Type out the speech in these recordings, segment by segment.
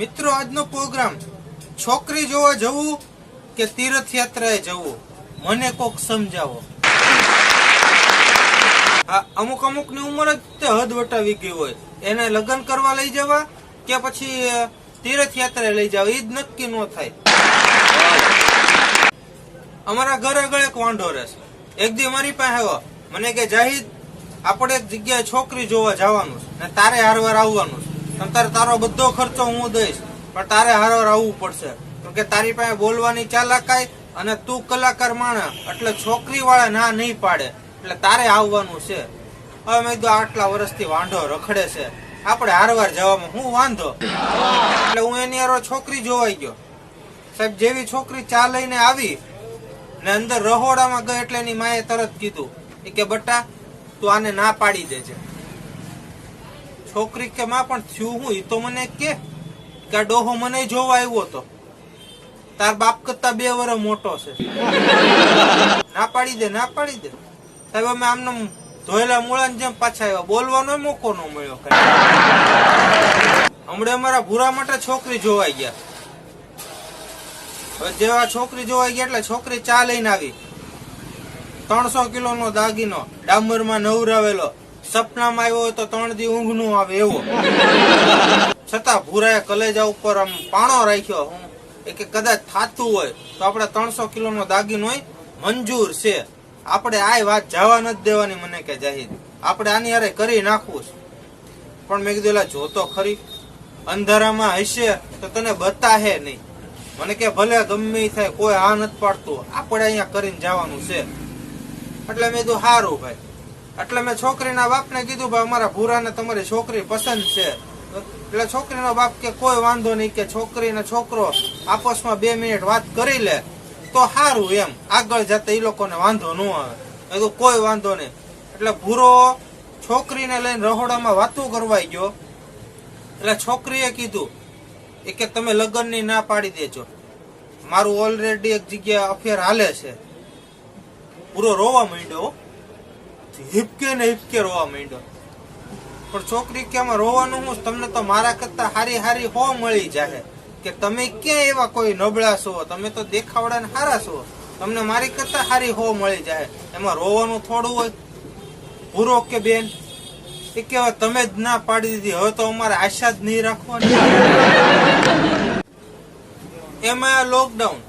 મિત્રો, આજનો પ્રોગ્રામ, છોકરી જોવા જવું કે તીર્થયાત્રાએ જવું? મને કોક સમજાવો. અમુક અમુકની ઉંમર જ તે હદ વટાવી ગઈ હોય. એને લગ્ન કરવા લઈ જવા કે પછી તીર્થયાત્રાએ લઈ જવા? એ જ નક્કી ન થાય. અમારા ઘર આગળ એક વાંઢો રહેશે એક દી મારી પાસે આવ્યો. મને કે, જાહિદ, આપણે એક જગ્યાએ છોકરી જોવા જવાનું છે ને તારે હારવાર આવવાનું છે. તારે તારો બધો ખર્ચો હું દઈશ. પણ તારે હારો આવવું પડશે. કેમ કે તારી પાસે બોલવાની ચાલાકાઈ અને તું કલાકાર માણસ, એટલે છોકરી વાળા ના નહીં પાડે. એટલે તારે આવવાનું છે. હવે મેં કીધું, આટલા વર્ષથી વાંઢો રખડે છે. આપણે હારવાર જવામાં હું વાંધો? એટલે હું એની હારો છોકરી જોવાઈ ગયો. સાહેબ, જેવી છોકરી ચા લઈને આવી ને અંદર રહોડામાં ગઈ એટલે એની માએ તરત કીધું. કે, બટા, તું આને ના પાડી દેજે. છોકરી કે માં, પણ થયું હું? એ તો મને કે કે ડોહો મને જોવા આવ્યો તો. તાર બાપ કરતા બે વર્ષ મોટો છે. ના પાડી દે, ના પાડી દે. સાહેબ, અમે આમને ધોયેલા મૂળાની જેમ પાછા આવ્યા. બોલવાનો મોકો ન મળ્યો હમણાં અમારા ભૂરા માટે છોકરી જોવાઈ ગયા. હવે જેવા છોકરી જોવાઈ ગયા એટલે છોકરી ચા લઈને આવી. ત્રણસો કિલો નો દાગીનો ડામરમાં નવરાવેલો. સપનામાં આવ્યો હોય તો ત્રણ દી ઊંઘનું આવે એવો. છતાં ભૂરાએ કલેજા ઉપર આમ પાણો રાખ્યો. હું એ કે કદાચ થાતું હોય તો આપણે ત્રણસો કિલો નો દાગીનો હોય. મંજૂર છે. આપણે આ વાત જવા નથી દેવાની મને કે જાહેર આપણે આની હારે કરી નાખવું છે. પણ મેં કીધું, એલા જોતો ખરી. અંધારામાં હશે તો તને બતાહે નહીં. મને કે, ભલે ગમે થાય, કોઈ આ નથી પાડતું. આપણે અહીંયા કરીને જવાનું છે. એટલે મેં કીધું સારું ભાઈ. એટલે મેં છોકરીના બાપને કીધું, ભાઈ, અમારા ભૂરાને તમારી છોકરી પસંદ છે. એટલે છોકરીનો બાપ કે, કોઈ વાંધો નહીં કે છોકરી ને છોકરો આપસમાં બે મિનિટ વાત કરી લે, તો સારું એમ. આગળ જતા એ લોકોને વાંધો ન આવે. મેં કોઈ વાંધો નહીં. એટલે ભૂરો છોકરીને લઈને રહોડામાં વાતું કરવાઈ ગયો. એટલે છોકરીએ કીધું, એ કે તમે લગ્નની ના પાડી દેજો. મારું ઓલરેડી એક જગ્યાએ અફેર હાલે છે. પૂરો રોવા માંડ્યો. હિપકે ને હિપકે રોવા માંડ્યો. પણ છોકરી કે આમાં રોવાનું હું તમને તો મારા કરતા હારી હારી હો મળી જાય કે તમે ક્યાં એવા કોઈ નબળા છો? તમે તો દેખાવડા ને હારા છો. તમને મારી કરતા હારી હો મળી જાય એમાં રોવાનું થોડું હોય. પૂરો કે બેન? એ કે તમે જ ના પાડી દીધી. હવે તો અમારે આશા જ નહીં રાખવાની. એમાં લોકડાઉન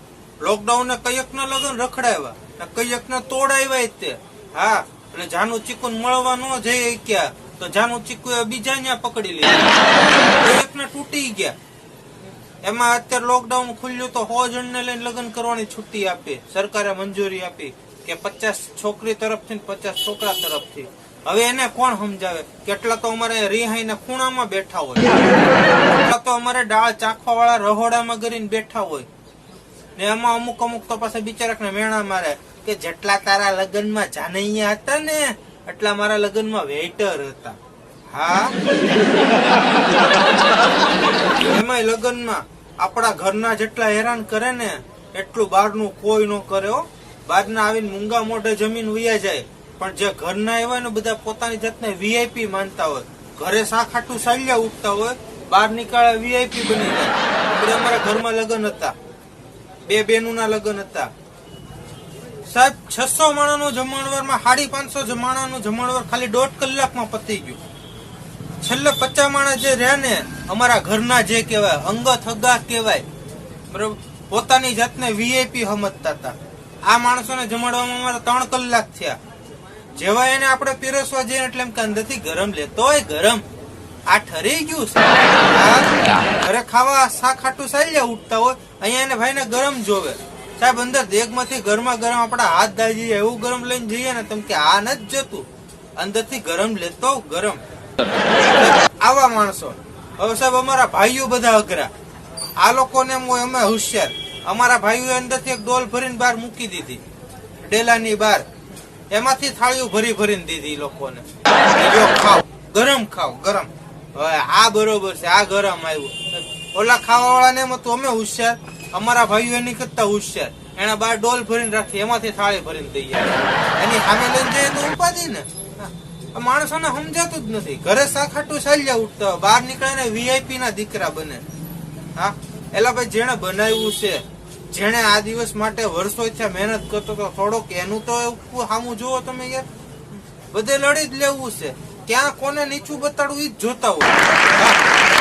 લોકડાઉન ને કયક ના લગન રખડાવ્યા. કયક ને તોડાવ્યા તે. હા. એટલે જાનું ચીકુન મળવા ન જઈ ગયા તો જાનું ચીકુ એ બીજા ન્યા પકડી લીધા. એકના તૂટી ગયા. એમાં અત્યારે લોકડાઉન ખુલ્યું તો સો જણને લઈને લગ્ન કરવાની છુટ્ટી આપી. સરકારે મંજૂરી આપી કે પચાસ છોકરી તરફથી પચાસ છોકરા તરફથી. હવે એને કોણ સમજાવે? કેટલા તો અમારે રિહાઈ ના ખૂણામાં બેઠા હોય. કેટલા તો અમારે ડાળ ચાખવા વાળા રહોડામાં કરીને બેઠા હોય. ને એમાં અમુક અમુક તો પાસે બિચારક ને મેણા મારે. કે જેટલા તારા લગ્નમાં જાનૈયા હતા ને, એટલા મારા લગ્નમાં વેઇટર હતા. હા? એમાંય લગ્નમાં આપણા ઘરના જેટલા હેરાન કરે ને, એટલું બહારનું કોઈ ન કરે હો. બહારના આવીને મૂંગા મોઢે જમીન વયા જાય. પણ જે ઘરના એવા ને, બધા પોતાની જાતને વીઆઈપી માનતા હોય. ઘરે સાખાટું સાલ્યા ઉઠતા હોય, બહાર નીકળે વીઆઈપી બની જાય. આપણે અમારા ઘરમાં લગ્ન હતા. બે બેનુંના લગ્ન હતા. સાહેબ, છસો માણસનું જમણવારમાં, સાડી પાંચસો માણાનું જમણવાર ખાલી દોઢ કલાકમાં પતી ગયું. છેલ્લે પચાસ માણસ જે રહ્યા ને, અમારા ઘરના જે કહેવાય, અંગત હગા કહેવાય, બરોબર, પોતાની જાતને વીઆઈપી સમજતા હતા. આ માણસોને જમાડવામાં અમારા ત્રણ કલાક થયા. જેવા એને આપણે પીરસવા જઈએ એટલે એમ કે અંદરથી ગરમ લેતો હોય ગરમ. આ ઠરી ગયું છે. ઘરે ખાવા શાક ખાટું સાલ્યા ઉઠતા હોય, અહીંયા એને ભાઈને ગરમ જોવે. સાહેબ, અંદર દેગમાંથી ગરમા ગરમ આપણા હાથ ધાઈ જઈએ, એવું ગરમ લઈને જઈએ ને, તમે કે આ નથી જતું. અંદરથી ગરમ લેતો ગરમ. આવા માણસો. હવે સાહેબ, અમારા ભાઈઓ બધા અઘરા. આ લોકોને અમે હોશિયાર. અમારા ભાઈઓ અંદરથી એક ડોલ ભરીને બહાર મૂકી દીધી. ડેલાની બહાર. એમાંથી થાળીઓ ભરી ભરીને દીધી લોકોને. ખાવ ગરમ ખાવ ગરમ. હવે આ બરોબર છે, આ ગરમ આવ્યું. ઓલા ખાવા વાળા એમ હતું, અમે હોશિયાર. અમારા ભાઈઓ એની કરતા હોશિયાર. એના બાર ડોલ ભરીને રાખી, એમાંથી થાળી ભરીને દઈએ એની સામે લઈને જઈએ તો ઉપાધિ ને. માણસોને સમજાતું જ નથી. ઘરે સાખાટું ચાલ્યા ઉઠતા બહાર નીકળે ને વીઆઈપી ના દીકરા બને. હા? એલા ભાઈ, જેણે બનાવ્યું છે, જેણે આ દિવસ માટે વર્ષો થયા મહેનત કરતો તો થોડોક એનું તો એવું સામું જુઓ તમે યાર. બધે લડી જ લેવું છે. ક્યાં કોને નીચું બતાડવું એ જ જોતા હોય.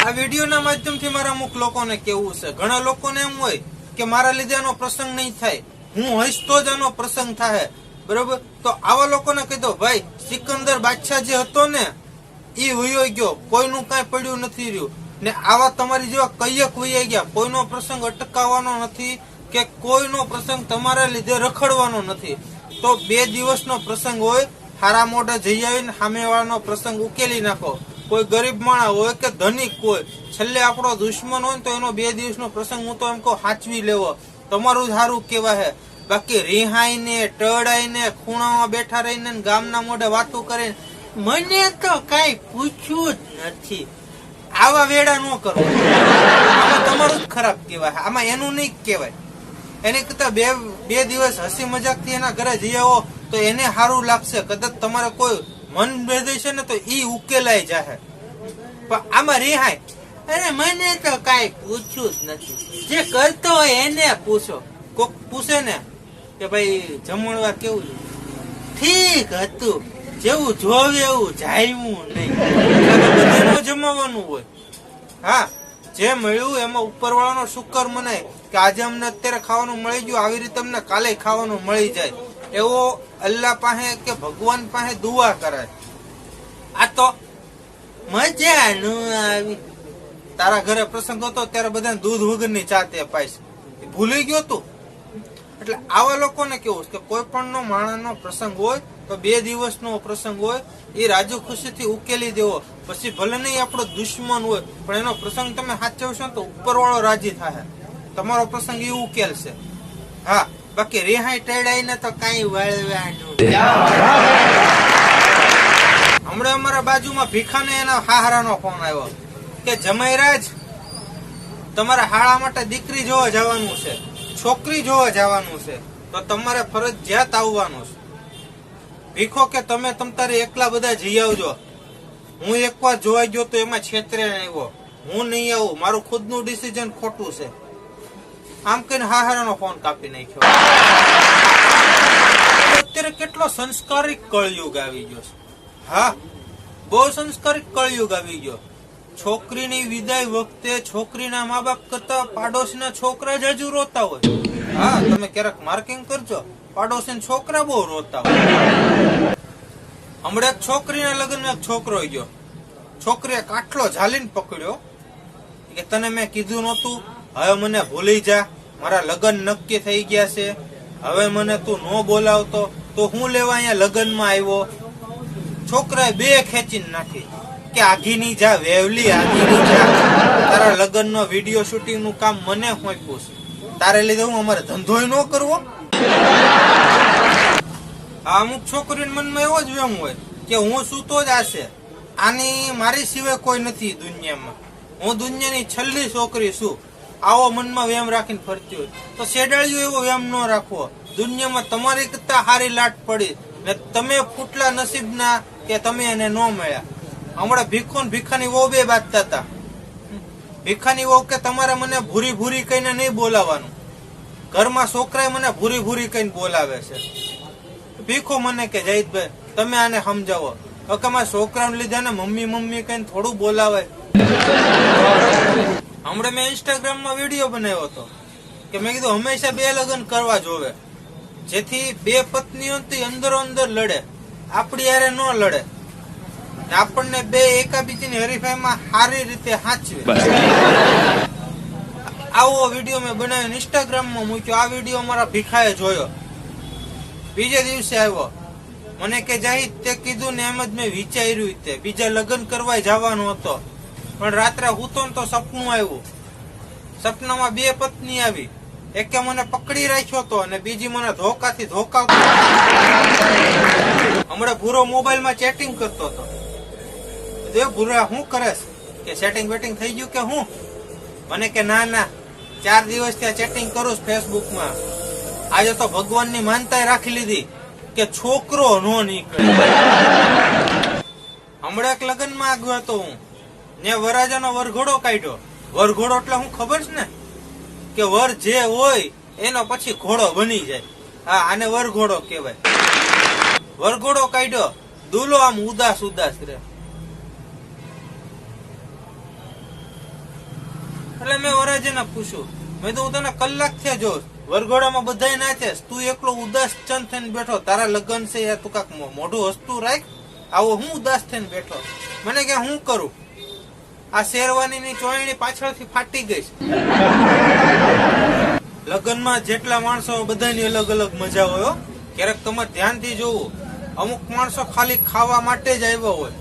આ વિડીયોના માધ્યમથી મારા અમુક લોકોને કેવું છે? ઘણા લોકોને એમ હોય કે મારા લીધે આનો પ્રસંગ નહીં થાય. હું હઈશ તો જ આનો પ્રસંગ થાય બરોબર? તો આવા લોકોને કહી દો, ભાઈ, સિકંદર બાદશાહ જે હતો ને એ વયો ગયો. કોઈનું કાંઈ પડ્યું નથી રહ્યું. ને આવા તમારી જેવા કૈયક વૈયા ગયા. કોઈનો પ્રસંગ અટકાવવાનો નથી કે કોઈનો પ્રસંગ તમારા લીધે રખડવાનો નથી. તો બે દિવસનો પ્રસંગ હોય, હારા મોઢે જઈ આવીને સામેવાળાનો પ્રસંગ ઉકેલી નાખો. કોઈ ગરીબ માણસ હોય કે ધનિક હોય, છેલ્લે આપણો દુશ્મન હોય તો એનો બે દિવસનો પ્રસંગ હું તો એમ કહું સાચવી લેવો. તમારું જ સારું કહેવાય. છે બાકી રિહાઈને, ટળાઈને, ખૂણામાં બેઠા રહીને ગામના મોઢે વાતો કરીને, મને તો કઈ પૂછ્યું જ નથી. આવા વેડા ન કરો. આમાં તમારું જ ખરાબ કહેવાય. આમાં એનું નહીં કહેવાય. એની કરતા બે બે દિવસ હસી મજાકથી એના ઘરે જઈ આવો તો એને સારું લાગશે. કદાચ તમારે કોઈ મન ભેદે છે ને તો ઈ ઉકેલાઈ જાહે. પણ આમાં રિહાય અરે મને તો કાઈ પૂછ્યું જ નથી. જે કરતો હોય એને પૂછો. કોક પૂછે ને કે ભાઈ જમણવાર કેવું ઠીક હતું. જેવું જોવે એવું જાયવું નહીં. બધાનું જમાવાનું હોય. હા, જે મળ્યું એમાં ઉપરવાળાનો શુકર મનાય કે આજે અમને અત્યારે ખાવાનું મળી ગયું, આવી રીતે અમને કાલે ખાવાનું મળી જાય. એવો અલ્લાહ પાસે કે ભગવાન પાસે દુઆ કરાય આ તો મજા ન આવી. તારા ઘરે પ્રસંગ હતો ત્યારે બધાને દૂધ વગરની ચા તે પાઈશ ભૂલી ગયો તું? એટલે આવા લોકોને કેવું કે કોઈ પણ નો માણસનો પ્રસંગ હોય તો બે દિવસનો પ્રસંગ હોય, એ રાજુ ખુશીથી ઉકેલી દેવો. પછી ભલે નહીં આપણો દુશ્મન હોય, પણ એનો પ્રસંગ તમે સાચવશો તો ઉપરવાળો રાજી થાય તમારો પ્રસંગ એ ઉકેલશે. હા. બાકી રેહાઈ ટેડાઈને તો કાંઈ વાળવ્યા હમણાં અમારા બાજુમાં ભીખાને એના હાહરાનો ફોન આવ્યો કે જમૈરાજ તમારે હાળા માટે દીકરી જોવા જવાનું છે છોકરી જોવા જવાનું છે તો તમારે ફરજિયાત આવવાનું છે. ભીખો કે તમે તમ તારે એકલા બધા જઈ આવજો. હું એકવાર જોવા ગયો તો એમાં છેતરે આવ્યો. હું નહીં આવું. મારું ખુદનું ડિસિઝન ખોટું છે. આમ કહીને હાહારાનો ફોન કાપી નાખ્યો. અત્યારે કેટલો સંસ્કારિક કળયુગ આવી ગયો હા, બહુ સંસ્કારિક કળયુગ આવી ગયો. છોકરીની વિદાય વખતે છોકરીના મા બાપ કરતા પાડોશીના છોકરા જ હજુ રોતા હોય. હા, તમે ક્યારેક માર્કિંગ કરજો. પાડોશી છોકરા બહુ રોતા હોય. હમણાં એક છોકરીના લગ્નમાં એક છોકરો ગયો. છોકરીએ કાટલો ઝાલીને પકડ્યો કે તને મેં કીધું નહોતું. હવે મને ભૂલી જા. મારા લગ્ન નક્કી થઈ ગયા છે. હવે મને તું ન બોલાવતો, તો હું લેવા અહીંયા લગ્નમાં આવ્યો? છોકરાએ બે ખેંચીને નાખી. કે આગીની જા, વેવલી આગીની જા. તારા લગ્નનો વીડિયો શૂટિંગનું કામ મને સોંપ્યું છે. તારે લીધે હું અમારે ધંધોય ન કરવો? અમુક છોકરીને મનમાં એવો જ વેમ હોય કે હું સૂતો જ આશે આની મારી સિવાય કોઈ નથી દુનિયામાં. હું દુનિયાની છેલ્લી છોકરી છું. આવો મનમાં વેમ રાખીને ફરતી હોય. તો શેડાળ્યું એવો વેમ ન રાખવો. દુનિયામાં તમારી કરતા હારી લાટ પડી ને તમે ફૂટલા નસીબના કે તમે એને ન મળ્યા. હમણાં ભીખો ને ભીખાની વહુ બે બાંધતા હતા ભીખાની વહુ કે તમારે મને ભૂરી ભૂરી કહીને નહીં બોલાવાનું ઘરમાં છોકરાએ મને ભૂરી ભૂરી કહીને બોલાવે છે. ભીખો મને કે, જયદભાઈ, તમે આને સમજાવો. કે મારા છોકરાને લીધે ને મમ્મી મમ્મી કહીને થોડું બોલાવે. હમણાં મેં ઇન્સ્ટાગ્રામમાં વીડિયો બનાવ્યો હતો કે મેં કીધું હંમેશા બે લગ્ન કરવા જોવે. જેથી બે પત્નીઓ તો અંદરો અંદર લડે. આપણી યારે ન લડે. આપણને બે એકાબીજીની હરીફાઈમાં સારી રીતે સાચવે આવો વીડિયો મેં બનાવ્યો ઇન્સ્ટાગ્રામમાં મૂક્યો. આ વીડિયો મારા ભીખાએ જોયો. બીજે દિવસે આવ્યો. મને કે જાહિદ તે કીધું ને એમ જ મેં વિચાર્યું તે. બીજા લગ્ન કરવા જવાનો હતો. પણ રાત્રે હૂતો ને તો સપનું આવ્યું. સપનામાં બે પત્ની આવી. એકે મને પકડી રાખ્યો હતો અને બીજી મને ધોકાથી ધોકા હમણાં ભૂરો મોબાઈલમાં ચેટિંગ કરતો હતો. દે ભૂરા શું કરેશ કે સેટિંગ વેટિંગ થઈ ગયું કે હું? મને કે ના ના. ચાર દિવસ ત્યાં ચેટિંગ કરું છું ફેસબુકમાં આજે તો ભગવાનની માનતા રાખી લીધી કે છોકરો નો નીકળે. હમણાં એક લગ્નમાં આવ્યો હતો હું. ને વરાજાનો વરઘોડો કાઢ્યો. વરઘોડો એટલે હું ખબર છે ને? કે વર જે હોય, એનો પછી ઘોડો બની જાય. હા, આને વરઘોડો કહેવાય. વરઘોડો કાઢ્યો. દુલો આમ ઉદાસ ઉદાસ રે એટલે મેં વરાજાને પૂછ્યું. મેં તો હું તને કલાક થયા જો, વરઘોડામાં બધાય નાચે. તું એકલો ઉદાસ ચંદ થઈને બેઠો. તારા લગ્ન છે યાર તું કાક મોઢું હસતું રાખ. આવો હું ઉદાસ થઈને બેઠો. મને કે હું કરું? આ શેરવાની ની ચોયણી પાછળથી ફાટી ગઈ છે. લગ્નમાં જેટલા માણસો, બધાની અલગ અલગ મજા હોય ક્યારેક તમારે ધ્યાનથી જોવું અમુક માણસો ખાલી ખાવા માટે જ આવ્યા હોય.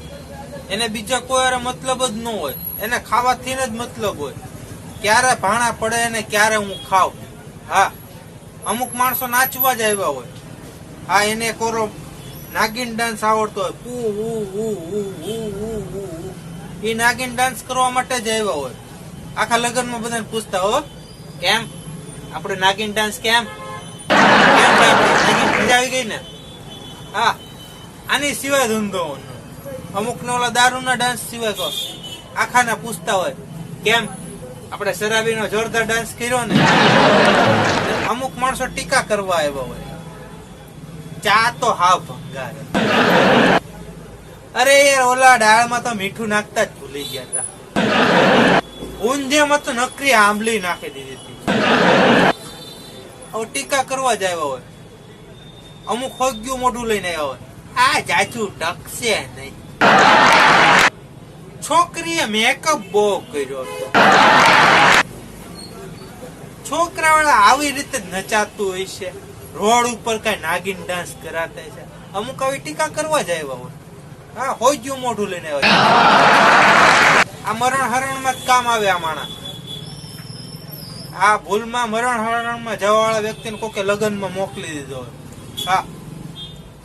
એને બીજા કોઈ મતલબ જ ન હોય. એને ખાવાથી જ મતલબ હોય. ક્યારે ભાણા પડે અને ક્યારે હું ખાવ હા, અમુક માણસો નાચવા જ આવ્યા હોય. હા, એને કોરો નાગિન ડાન્સ આવડતો હોય. પુ ઉ ઉ ઉ ઉ ઉ ઉ. ઉ. નાગીન ડાન્સ કરવા માટે જ આવ્યા હોય. આખા લગ્નમાં બધાને પૂછતા, હો, કેમ? આપણે નાગીન ડાન્સ કેમ? આવી ગઈ ને? હા, આની સિવાય ધંધો અમુક ને ઓલા દારૂના ડાન્સ સિવાય કહો આખાના પૂછતા હોય, કેમ? આપણે શરાબીનો જોરદાર ડાન્સ કર્યો ને? અમુક માણસો ટીકા કરવા આવ્યા હોય. ચા તો હા ભંગાર. અરે યાર, ઓલા દાળમાં તો મીઠું નાખતા જ ભૂલી ગયા હતા ઊંધિયામાં તો નકરી આંબલી નાખી દીધી હતી. હવે ટીકા કરવા જ આવ્યા હોય. અમુક ખોગ્યું મોઢું લઈને આવ્યા હોય. આ જાજુ ટકશે નહીં. છોકરીએ મેકઅપ બહુ કર્યો હતો. છોકરા વાળા આવી રીતે નચાતું હોય છે. રોડ ઉપર કઈ નાગિન ડાન્સ કરાતા છે. અમુક આવી ટીકા કરવા જ આવ્યા હોય. હા હોગ્યું મોઢું લઈને આ મરણ હરણમાં જ કામ આવે આ માણસ. આ ભૂલમાં મરણ હરણમાં જવા વાળા વ્યક્તિને કોકે લગ્નમાં મોકલી દીધો હોય. હા.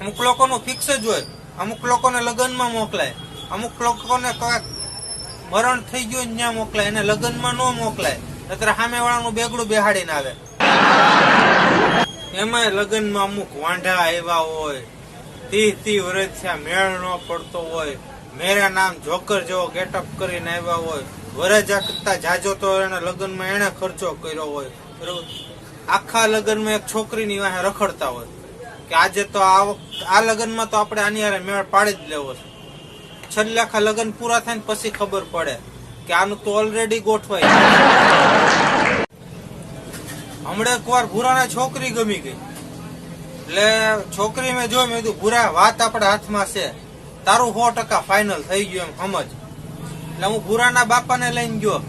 અમુક લોકોનું ફિક્સ જ હોય. અમુક લોકોને લગ્નમાં મોકલાય. અમુક લોકોને મરણ થઈ ગયું ત્યાં મોકલાય. એને લગ્નમાં ન મોકલાય. નતર સામે વાળાનું બેગડું બેહાડીને આવે. એમાં લગ્નમાં અમુક વાંઢા આવ્યા હોય. તી તી વર્ષ મેળ ન પડતો હોય. મેરા નામ જોકર જેવો ગેટઅપ કરીને આવ્યા હોય. વરજા કરતા જાજો તો એને લગ્નમાં એને ખર્ચો કર્યો હોય. આખા લગ્નમાં એક છોકરીની વાહે રખડતા હોય. કે આજે તો આ લગ્નમાં તો આપણે આની હારે મેળ પાડી જ લેવો છે. છેલ્લે આખા લગ્ન પૂરા થાય ને પછી ખબર પડે કે આનું તો ઓલરેડી ગોઠવાય. હમણાં એક વાર ભૂરાને છોકરી ગમી ગઈ. એટલે છોકરી મેં જો મેં કીધું, ભૂરા, વાત આપણા હાથમાં છે. તારું સો ટકા ફાઇનલ થઈ ગયું એમ સમજ. એટલે હું ભૂરાના બાપાને લઈને ગયો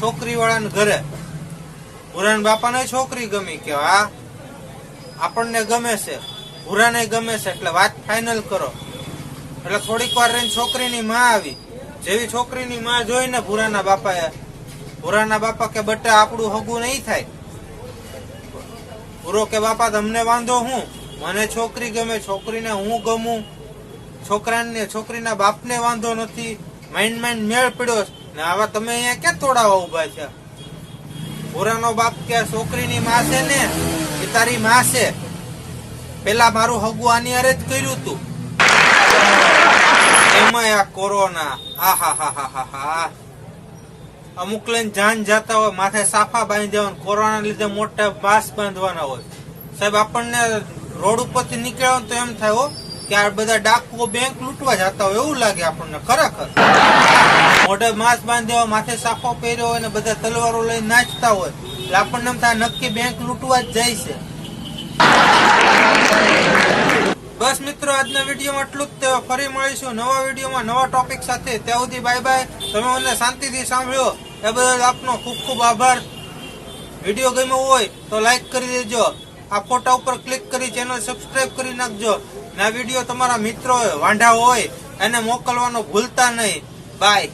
છોકરી વાળાને ઘરે. ભૂરાના બાપાને છોકરી ગમી કે હા. આપણને ગમે છે, ભૂરાને ગમે છે, એટલે વાત ફાઇનલ કરો. એટલે થોડીક વાર રહીને છોકરીની માં આવી. જેવી છોકરીની માં જોઈને ભૂરાના બાપાએ, ભૂરાના બાપા કે બટા આપણું હગું નહીં થાય. ભૂરો કે બાપા, તમને વાંધો હું? મને છોકરી ગમે, છોકરીને હું ગમું. છોકરાને, છોકરીના બાપને વાંધો નથી. માઇન્ડ માઇન્ડ મેળ પડ્યો ને આવા તમે અહીંયા ક્યાં તોડાવા ઊભા છે? ભૂરાનો બાપ કે છોકરીની માં છે ને? એ તારી માં છે. પેલા મારું હગું આની અરે જ કર્યું તું. એમાં આ કોરોના. હા હા હા હા હા હા. અમુક લઈને જાન જતા હોય, માથે સાફા બાંધી દેવાનું કોરોના લીધે મોટા બાસ બાંધવાના હોય. સાહેબ, આપણને રોડ ઉપરથી નીકળ્યા તો એમ થયો કે આ બધા ડાકુઓ બેંક લૂંટવા જતા હોય, એવું લાગે આપણને, ખરેખર. મોઢે માસ બાંધ્યો માથે સાફો પહેર્યો હોય ને બધા તલવારો લઈને નાચતા હોય, એટલે આપણને એમ થાય નક્કી બેંક લૂંટવા જ જાય છે. બસ મિત્રો, આજના વિડીયોમાં એટલું જ. તે ફરી મળીશું નવા વિડીયોમાં નવા ટોપિક સાથે. ત્યાં સુધી બાય બાય તમે મને શાંતિથી સાંભળ્યો. એ બદલ આપનો ખૂબ ખૂબ આભાર. વીડિયો ગમ્યો હોય તો લાઈક કરી દેજો. આ ફોટા ઉપર ક્લિક કરી ચેનલ સબસ્ક્રાઇબ કરી નાખજો. ને વીડિયો તમારા મિત્રો વાંઢા હોય, એને મોકલવાનો ભૂલતા નહીં. બાય